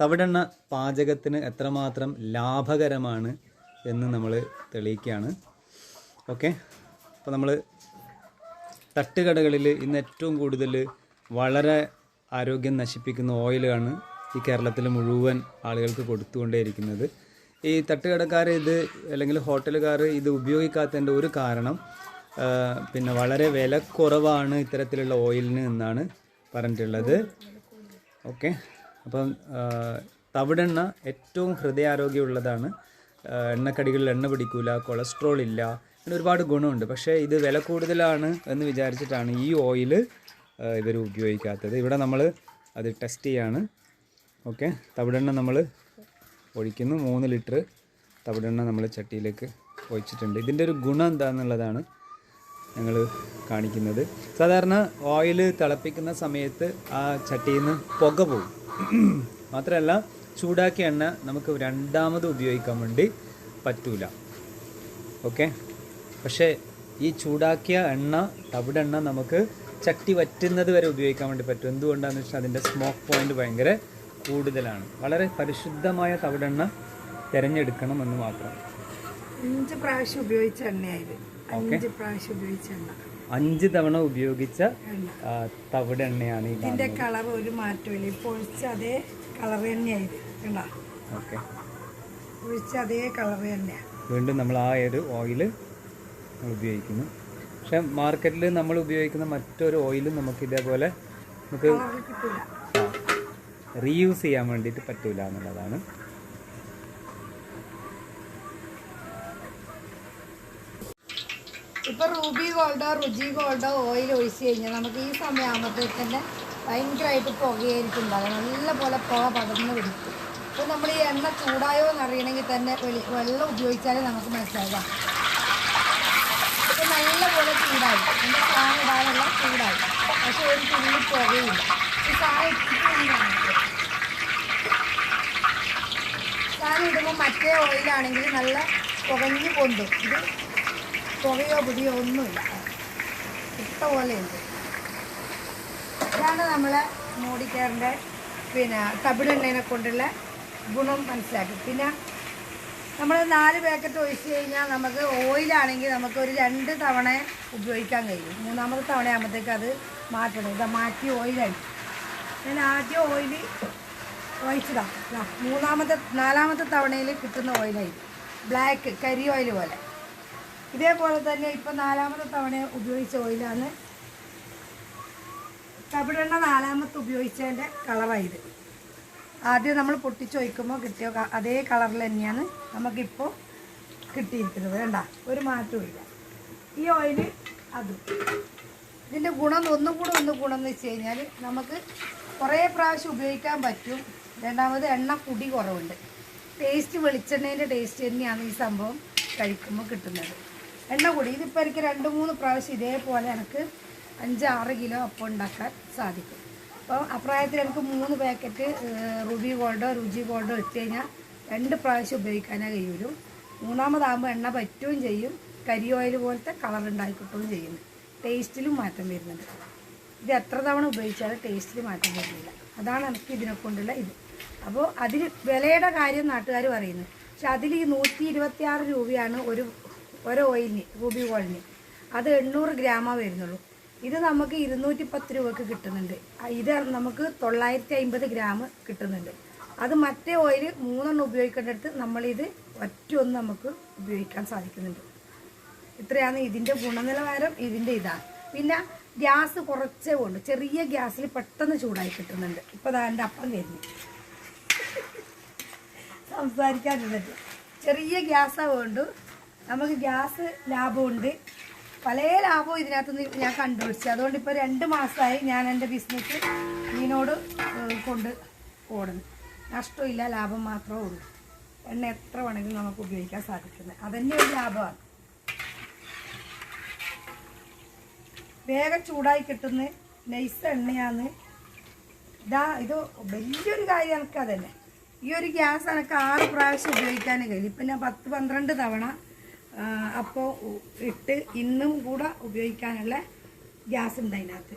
തവിടെണ്ണ പാചകത്തിന് എത്രമാത്രം ലാഭകരമാണ് എന്ന് നമ്മൾ തെളിയിക്കുകയാണ്. ഓക്കെ? അപ്പോൾ നമ്മൾ തട്ടുകടകളിൽ ഇന്ന് ഏറ്റവും കൂടുതൽ വളരെ ആരോഗ്യം നശിപ്പിക്കുന്ന ഓയിലാണ് ഈ കേരളത്തിൽ മുഴുവൻ ആളുകൾക്ക് കൊടുത്തുകൊണ്ടേയിരിക്കുന്നത്. ഈ തട്ടുകടക്കാർ ഇത് അല്ലെങ്കിൽ ഹോട്ടലുകാർ ഇത് ഉപയോഗിക്കാത്തതിന്റെ ഒരു കാരണം പിന്നെ വളരെ വില കുറവാണ് ഇത്തരത്തിലുള്ള ഓയിലിന് എന്നാണ് പറഞ്ഞിട്ടുള്ളത്. ഓക്കെ? അപ്പം തവിടെണ്ണ ഏറ്റവും ഹൃദയാരോഗ്യമുള്ളതാണ്. എണ്ണക്കടികളിൽ എണ്ണ പിടിക്കൂല കൊളസ്ട്രോൾ ഇല്ല അങ്ങനെ ഒരുപാട് ഗുണമുണ്ട്. പക്ഷേ ഇത് വില കൂടുതലാണ് എന്ന് വിചാരിച്ചിട്ടാണ് ഈ ഓയിൽ ഇവർ ഉപയോഗിക്കാത്തത്. ഇവിടെ നമ്മൾ അത് ടെസ്റ്റ് ചെയ്യാണ്. ഓക്കെ തവിടെണ്ണ നമ്മൾ ഒഴിക്കുന്നു. മൂന്ന് ലിറ്റർ തവിടെണ്ണ നമ്മൾ ചട്ടിയിലേക്ക് ഒഴിച്ചിട്ടുണ്ട്. ഇതിന്റെ ഒരു ഗുണം എന്താണെന്നുള്ളതാണ് ഞങ്ങൾ കാണിക്കുന്നത്. സാധാരണ ഓയിൽ തിളപ്പിക്കുന്ന സമയത്ത് ആ ചട്ടിയിൽ നിന്ന് പുക പോകും. മാത്രമല്ല ചൂടാക്കിയ എണ്ണ നമുക്ക് രണ്ടാമത് ഉപയോഗിക്കാൻ വേണ്ടി പറ്റൂല. ഓക്കെ? പക്ഷേ ഈ ചൂടാക്കിയ എണ്ണ തവിടെണ്ണ നമുക്ക് ചട്ടി വറ്റുന്നത് വരെ ഉപയോഗിക്കാൻ വേണ്ടി പറ്റും. എന്തുകൊണ്ടാണെന്ന് വെച്ചാൽ അതിന്റെ സ്മോക്ക് പോയിന്റ് ഭയങ്കര കൂടുതലാണ്. വളരെ പരിശുദ്ധമായ തവിടെണ്ണ തിരഞ്ഞെടുക്കണം എന്ന് മാത്രം. അഞ്ച് പ്രാവശ്യം ഉപയോഗിച്ച എണ്ണയായത് അഞ്ച് പ്രാവശ്യം ഉപയോഗിച്ച എണ്ണ. അഞ്ച് തവണ ഉപയോഗിച്ച തവിട് എണ്ണയാണ് ഇതിന്റെ കളർ ഒരു മാറ്റമില്ല ഇപ്പൊ അതേ കളർ ഓക്കെ. ഒഴിച്ച അതേ കളർ വീണ്ടും നമ്മൾ ആ ഒരു ഓയിൽ ഉപയോഗിക്കുന്നു. പക്ഷെ മാർക്കറ്റിൽ നമ്മൾ ഉപയോഗിക്കുന്ന മറ്റൊരു ഓയിലും നമുക്ക് ഇതേപോലെ നമുക്ക് റീയൂസ് ചെയ്യാൻ വേണ്ടിയിട്ട് പറ്റൂല എന്നുള്ളതാണ്. ഇപ്പൊ റൂബി ഗോൾഡോ റുചി ഗോൾഡോ ഓയിൽ ഒഴിച്ച് കഴിഞ്ഞാൽ നമുക്ക് ഈ സമയമാകുമ്പോഴത്തേക്ക് ഭയങ്കരമായിട്ട് പുകയായിരിക്കും. ഉണ്ടാകും നല്ല പോലെ പുക പടർന്ന് പിടിക്കും. അപ്പോൾ നമ്മൾ ഈ എണ്ണ ചൂടായോ എന്ന് അറിയണമെങ്കിൽ തന്നെ വെളി- വെള്ളം ഉപയോഗിച്ചാലേ നമുക്ക് മനസ്സിലാകാം ഇപ്പൊ നല്ല പോലെ ചൂടായി. എന്റെ സാധനം ഇടാനുള്ള ചൂടായി. പക്ഷെ ഒരു തുള്ളി പുകയില്ല. ഈ സാധനം ഇടുമ്പോൾ മറ്റേ ഓയിലാണെങ്കിൽ നല്ല പുകഞ്ഞ് കൊണ്ടും ഇത് പുകയോ പുതിയോ ഒന്നുമില്ല. ഇട്ട പോലെയുണ്ട് ഇതാണ് നമ്മളെ മോഡിക്കാറിന്റെ പിന്നെ തവിടെണ്ണനെ കൊണ്ടുള്ള ഗുണം മനസ്സിലാക്കി. പിന്നെ നമ്മൾ നാല് പാക്കറ്റ് ഒഴിച്ച് കഴിഞ്ഞാൽ നമുക്ക് ഓയിലാണെങ്കിൽ നമുക്ക് ഒരു രണ്ട് തവണ ഉപയോഗിക്കാൻ കഴിയും. മൂന്നാമത്തെ തവണ ആകുമ്പോഴത്തേക്ക് അത് മാറ്റണം. ഇതാ മാറ്റി ഓയിലായി ഞാൻ ആദ്യം ഓയിൽ ഒഴിച്ചതാണ് മൂന്നാമത്തെ നാലാമത്തെ തവണയിൽ കിട്ടുന്ന ഓയിലായി ബ്ലാക്ക് കരി ഓയിൽ പോലെ. ഇതേപോലെ തന്നെ ഇപ്പം നാലാമത്തെ തവണ ഉപയോഗിച്ച ഓയിലാണ്. കപിടെണ്ണ നാലാമത്തെ ഉപയോഗിച്ചതിന്റെ കളറായത് ആദ്യം നമ്മൾ പൊട്ടിച്ചൊഴിക്കുമ്പോൾ കിട്ടിയ അതേ കളറിൽ തന്നെയാണ് നമുക്കിപ്പോൾ കിട്ടിയിരിക്കുന്നത്. വേണ്ട ഒരു മാറ്റവും ഇല്ല. ഈ ഓയിൽ അതും. ഇതിന്റെ ഗുണം ഒന്നും കൂടെ ഒന്ന് ഗുണം എന്ന് വെച്ച് കഴിഞ്ഞാൽ നമുക്ക് കുറേ പ്രാവശ്യം ഉപയോഗിക്കാൻ പറ്റും. രണ്ടാമത് എണ്ണ കുടി കുറവുണ്ട്. ടേസ്റ്റ് വെളിച്ചെണ്ണേന്റെ ടേസ്റ്റ് തന്നെയാണ് ഈ സംഭവം കഴിക്കുമ്പോൾ കിട്ടുന്നത്. എണ്ണ കൂടി. ഇതിപ്പോൾ എനിക്ക് രണ്ട് മൂന്ന് പ്രാവശ്യം ഇതേപോലെ എനിക്ക് അഞ്ചാറ് കിലോ അപ്പം ഉണ്ടാക്കാൻ സാധിക്കും. അപ്പോൾ അപ്രായത്തിൽ എനിക്ക് മൂന്ന് പാക്കറ്റ് റുബി ഗോൾഡോ രുചി ഗോൾഡോ ഇട്ട് കഴിഞ്ഞാൽ രണ്ട് പ്രാവശ്യം ഉപയോഗിക്കാനേ കഴിയുള്ളൂ. മൂന്നാമതാകുമ്പോൾ എണ്ണ പറ്റുകയും ചെയ്യും. കരി ഓയിൽ പോലത്തെ കളർ ഉണ്ടാക്കി കിട്ടുകയും ചെയ്യുന്നു ടേസ്റ്റിലും മാറ്റം വരുന്നുണ്ട്. ഇത് എത്ര തവണ ഉപയോഗിച്ചാലും ടേസ്റ്റിൽ മാറ്റം വരുന്നില്ല. അതാണ് എനിക്ക് ഇതിനെ കൊണ്ടുള്ള ഇത്. അപ്പോൾ അതിന് വിലയുടെ കാര്യം നാട്ടുകാർ പറയുന്നു. പക്ഷെ അതിൽ ഈ നൂറ്റി ഇരുപത്തിയാറ് രൂപയാണ് ഒരു ഒരു ഓയിലിന് റൂബി ഗോൾഡിന് അത് എണ്ണൂറ് ഗ്രാമേ വരുന്നുള്ളൂ. ഇത് നമുക്ക് ഇരുന്നൂറ്റി പത്ത് രൂപക്ക് കിട്ടുന്നുണ്ട്. ഇത് നമുക്ക് തൊള്ളായിരത്തി അമ്പത് ഗ്രാം കിട്ടുന്നുണ്ട്. അത് മറ്റേ ഓയിൽ മൂന്നെണ്ണം ഉപയോഗിക്കേണ്ടടുത്ത് നമ്മളിത് ഒറ്റ ഒന്ന് നമുക്ക് ഉപയോഗിക്കാൻ സാധിക്കുന്നുണ്ട്. ഇത്രയാണ് ഇതിന്റെ ഗുണനിലവാരം ഇതിന്റെ ഇതാണ്. പിന്നെ ഗ്യാസ് കുറച്ചേ ഉള്ളൂ. ചെറിയ ഗ്യാസിൽ പെട്ടെന്ന് ചൂടായി കിട്ടുന്നുണ്ട്. ഇപ്പോൾ എന്റെ അപ്പം വരുന്നു. സംസാരിക്കാനിരുന്നിട്ട് ചെറിയ ഗ്യാസാണ് വേണ്ടു നമുക്ക് ഗ്യാസ് ലാഭമുണ്ട്. പല ലാഭവും ഇതിനകത്ത് ഞാൻ കണ്ടുപിടിച്ചു. അതുകൊണ്ട് ഇപ്പോൾ രണ്ട് മാസമായി ഞാൻ എന്റെ ബിസിനസ് ഇതിനോട് കൊണ്ട് ഓടുന്നു. നഷ്ടമില്ല ലാഭം മാത്രമേ ഉള്ളൂ. എണ്ണ എത്ര വേണമെങ്കിലും നമുക്ക് ഉപയോഗിക്കാൻ സാധിക്കുന്നത് അതന്നെ ഒരു ലാഭമാണ്. വേഗം ചൂടായി കിട്ടുന്ന നൈസ് എണ്ണയാണ്. ഇതാ ഇത് വലിയൊരു കാര്യം എനിക്ക് അതന്നെ. ഈ ഒരു ഗ്യാസ് എനിക്ക് ആറ് പ്രാവശ്യം ഉപയോഗിക്കാൻ കഴിയും. ഇപ്പം ഞാൻ പത്ത് പന്ത്രണ്ട് തവണ അപ്പോൾ ഇട്ട് ഇന്നും കൂടെ ഉപയോഗിക്കാനുള്ള ഗ്യാസ് ഉണ്ട് അതിനകത്ത്.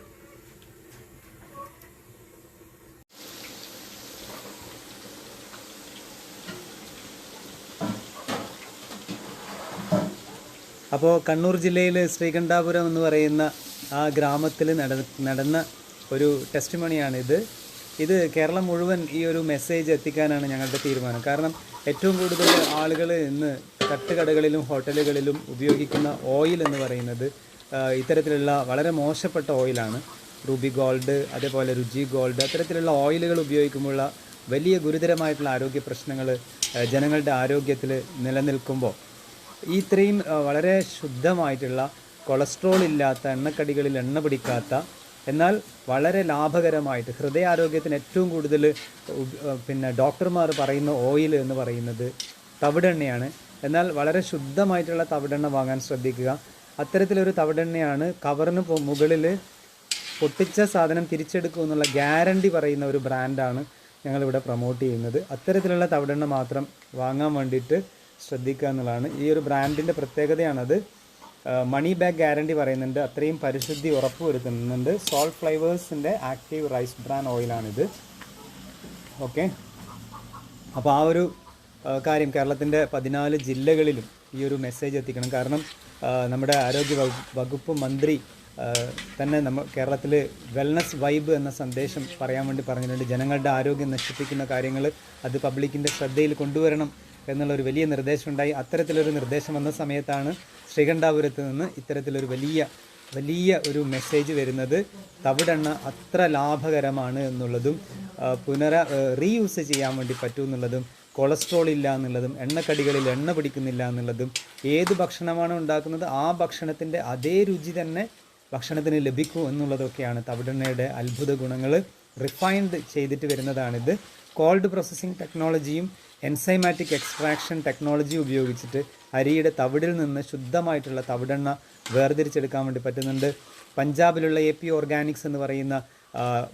അപ്പോൾ കണ്ണൂർ ജില്ലയിൽ ശ്രീകണ്ഠാപുരം എന്ന് പറയുന്ന ആ ഗ്രാമത്തിൽ നട നടന്ന ഒരു ടെസ്റ്റ് മണിയാണിത് ഇത് കേരളം മുഴുവൻ ഈ ഒരു മെസ്സേജ് എത്തിക്കാനാണ് ഞങ്ങളുടെ തീരുമാനം. കാരണം ഏറ്റവും കൂടുതൽ ആളുകൾ ഇന്ന് തട്ടുകടകളിലും ഹോട്ടലുകളിലും ഉപയോഗിക്കുന്ന ഓയിൽ എന്ന് പറയുന്നത് ഇത്തരത്തിലുള്ള വളരെ മോശപ്പെട്ട ഓയിലാണ് റൂബി ഗോൾഡ് അതേപോലെ രുചി ഗോൾഡ് അത്തരത്തിലുള്ള ഓയിലുകൾ ഉപയോഗിക്കുമ്പോഴുള്ള വലിയ ഗുരുതരമായിട്ടുള്ള ആരോഗ്യ പ്രശ്നങ്ങൾ ജനങ്ങളുടെ ആരോഗ്യത്തിൽ നിലനിൽക്കുമ്പോൾ ഈ ഇത്രയും വളരെ ശുദ്ധമായിട്ടുള്ള കൊളസ്ട്രോൾ ഇല്ലാത്ത എണ്ണക്കടികളിൽ എണ്ണ പിടിക്കാത്ത എന്നാൽ വളരെ ലാഭകരമായിട്ട് ഹൃദയാരോഗ്യത്തിന് ഏറ്റവും കൂടുതൽ പിന്നെ ഡോക്ടർമാർ പറയുന്ന ഓയിൽ എന്ന് പറയുന്നത് തവിടെണ്ണയാണ്. എന്നാൽ വളരെ ശുദ്ധമായിട്ടുള്ള തവിടെണ്ണ വാങ്ങാൻ ശ്രദ്ധിക്കുക. അത്തരത്തിലൊരു തവിടെണ്ണയാണ് കവറിന് മുകളിൽ പൊട്ടിച്ച സാധനം തിരിച്ചെടുക്കും എന്നുള്ള ഗ്യാരണ്ടി പറയുന്ന ഒരു ബ്രാൻഡാണ് ഞങ്ങളിവിടെ പ്രൊമോട്ട് ചെയ്യുന്നത്. അത്തരത്തിലുള്ള തവിടെണ്ണ മാത്രം വാങ്ങാൻ വേണ്ടിയിട്ട് ശ്രദ്ധിക്കുക എന്നുള്ളതാണ്. ഈ ഒരു ബ്രാൻഡിന്റെ പ്രത്യേകതയാണത്. മണി ബാഗ് ഗ്യാരണ്ടി പറയുന്നുണ്ട്. അത്രയും പരിശുദ്ധി ഉറപ്പുവരുത്തുന്നുണ്ട്. സോൾട്ട് ഫ്ലേവേഴ്സിന്റെ ആക്റ്റീവ് റൈസ് ബ്രാൻ ഓയിലാണിത് ഓക്കെ അപ്പോൾ ആ ഒരു കാര്യം കേരളത്തിന്റെ പതിനാല് ജില്ലകളിലും ഈ ഒരു മെസ്സേജ് എത്തിക്കണം. കാരണം നമ്മുടെ ആരോഗ്യ വകുപ്പ് മന്ത്രി തന്നെ നമ്മ കേരളത്തിൽ വെൽനസ് വൈബ് എന്ന സന്ദേശം പറയാൻ വേണ്ടി പറഞ്ഞിട്ടുണ്ട്. ജനങ്ങളുടെ ആരോഗ്യം നശിപ്പിക്കുന്ന കാര്യങ്ങൾ അത് പബ്ലിക്കിന്റെ ശ്രദ്ധയിൽ കൊണ്ടുവരണം എന്നുള്ള ഒരു വലിയ നിർദ്ദേശം ഉണ്ടായി അത്തരത്തിലൊരു നിർദ്ദേശം വന്ന സമയത്താണ് ശ്രീകണ്ഠാപുരത്ത് നിന്ന് ഇത്തരത്തിലൊരു വലിയ വലിയ ഒരു മെസ്സേജ് വരുന്നത്. തവിടെണ്ണ അത്ര ലാഭകരമാണ് എന്നുള്ളതും പുനര റീയൂസ് ചെയ്യാൻ വേണ്ടി പറ്റും എന്നുള്ളതും കൊളസ്ട്രോൾ ഇല്ല എന്നുള്ളതും എണ്ണക്കടികളിൽ എണ്ണ പിടിക്കുന്നില്ല എന്നുള്ളതും ഏത് ഭക്ഷണമാണ് ഉണ്ടാക്കുന്നത് ആ ഭക്ഷണത്തിന്റെ അതേ രുചി തന്നെ ഭക്ഷണത്തിന് ലഭിക്കൂ എന്നുള്ളതൊക്കെയാണ് തവിടെണ്ണയുടെ അത്ഭുത ഗുണങ്ങൾ റിഫൈൻഡ് ചെയ്തിട്ട് വരുന്നതാണിത്. കോൾഡ് പ്രോസസ്സിംഗ് ടെക്നോളജിയും എൻസൈമാറ്റിക് എക്സ്ട്രാക്ഷൻ ടെക്നോളജി ഉപയോഗിച്ചിട്ട് അരിയുടെ തവിടിൽ നിന്ന് ശുദ്ധമായിട്ടുള്ള തവിടെണ്ണ വേർതിരിച്ചെടുക്കാൻ വേണ്ടി പറ്റുന്നുണ്ട്. പഞ്ചാബിലുള്ള എ പി ഓർഗാനിക്സ് എന്ന് പറയുന്ന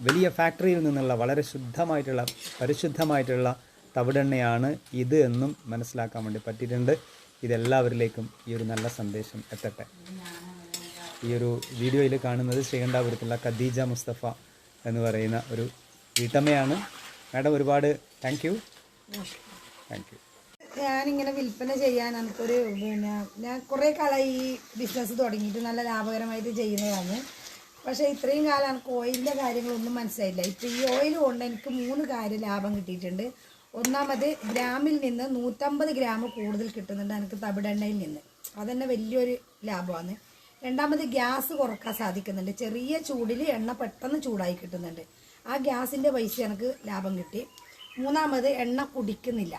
വലിയ ഫാക്ടറിയിൽ നിന്നുള്ള വളരെ ശുദ്ധമായിട്ടുള്ള പരിശുദ്ധമായിട്ടുള്ള തവിടെണ്ണയാണ് ഇത് എന്നും മനസ്സിലാക്കാൻ വേണ്ടി പറ്റിയിട്ടുണ്ട്. ഇതെല്ലാവരിലേക്കും ഈ ഒരു നല്ല സന്ദേശം എത്തട്ടെ. ഈ ഒരു വീഡിയോയിൽ കാണുന്നത് ശ്രീകണ്ഠാപുരത്തുള്ള ഖദീജ മുസ്തഫ എന്ന് പറയുന്ന ഒരു വീട്ടമ്മയാണ്. മാഡം ഒരുപാട് താങ്ക് യു താങ്ക് യു ഞാനിങ്ങനെ വിൽപ്പന ചെയ്യാൻ എനിക്കൊരു പിന്നെ ഞാൻ കുറേ കാലമായി ഈ ബിസിനസ് തുടങ്ങിയിട്ട് നല്ല ലാഭകരമായിട്ട് ചെയ്യുന്നതാണ്. പക്ഷേ ഇത്രയും കാലം എനിക്ക് ഓയിലിന്റെ കാര്യങ്ങളൊന്നും മനസ്സിലായില്ല. ഇപ്പോൾ ഈ ഓയിൽ കൊണ്ട് എനിക്ക് മൂന്ന് കാര്യം ലാഭം കിട്ടിയിട്ടുണ്ട്. ഒന്നാമത് ഗ്രാമിൽ നിന്ന് നൂറ്റമ്പത് ഗ്രാം കൂടുതൽ കിട്ടുന്നുണ്ട് എനിക്ക് തവിടെണ്ണയിൽ നിന്ന്. അതന്നെ വലിയൊരു ലാഭമാണ്. രണ്ടാമത് ഗ്യാസ് കുറയ്ക്കാൻ സാധിക്കുന്നുണ്ട്. ചെറിയ ചൂടിൽ എണ്ണ പെട്ടെന്ന് ചൂടായി കിട്ടുന്നുണ്ട്. ആ ഗ്യാസിന്റെ പൈസ എനിക്ക് ലാഭം കിട്ടി. മൂന്നാമത് എണ്ണ കുടിക്കുന്നില്ല.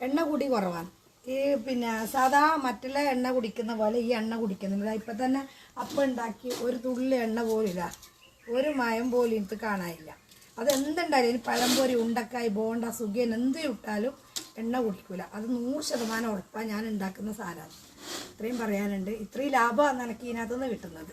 എണ്ണ കുടി കുറവാണ്. ഈ പിന്നെ സാധാ മറ്റുള്ള എണ്ണ കുടിക്കുന്ന പോലെ ഈ എണ്ണ കുടിക്കുന്നില്ല. ഇപ്പം തന്നെ അപ്പം ഉണ്ടാക്കി ഒരു തുള്ളി എണ്ണ പോലില്ല ഒരു മയം പോലും എനിക്ക് കാണാനില്ല. അത് എന്തുണ്ടായാലും ഇനി പഴംപൊരി ഉണ്ടക്കായി ബോണ്ട സുഖിയൻ എന്ത് ഇട്ടാലും എണ്ണ കുടിക്കൂല. അത് നൂറ് ശതമാനം ഉറപ്പാണ് ഞാൻ ഉണ്ടാക്കുന്ന സാധനമാണ് ഇത്രയും പറയാനുണ്ട്. ഇത്രയും ലാഭമാണ് എനിക്ക് ഇതിനകത്തുനിന്ന് കിട്ടുന്നത്.